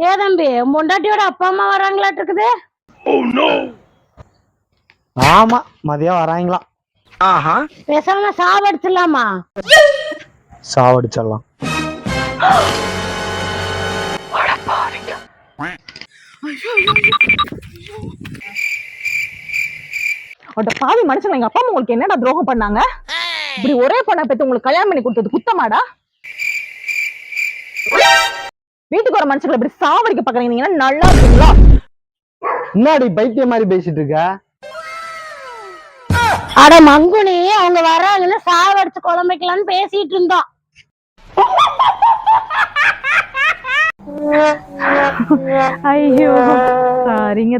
ஏ தம்பி உன் பொண்டாட்டியோட அப்பா அம்மா வராங்களாட்டு இருக்குது? ஆமா மதியம் வராங்களாம் பேசாம சாவடிச்சிடலாமா? சாவடிச்சிடலாம். அட பாவி மனுஷங்க எங்க அப்பா அம்மா உங்களுக்கு என்னடா துரோகம் பண்ணாங்க? இப்படி ஒரே பொண்ணை பெத்து உங்களுக்கு கல்யாணம் பண்ணி கொடுத்தது குத்தமாடா? வீட்டுக்கு வர மனுஷங்களை இப்படி சாவடிக்க பாக்குறீங்க நீங்க என்ன நல்லா இருக்கீங்களா? முன்னாடி பைத்தியம் மாதிரி பேசிட்டு இருக்க? அட மங்குனி அவங்க வராங்கன்னு சாவடிச்சு குழம்பைக்கலாம்னு பேசிட்டு இருந்தோம் ஐயோ சாரிங்க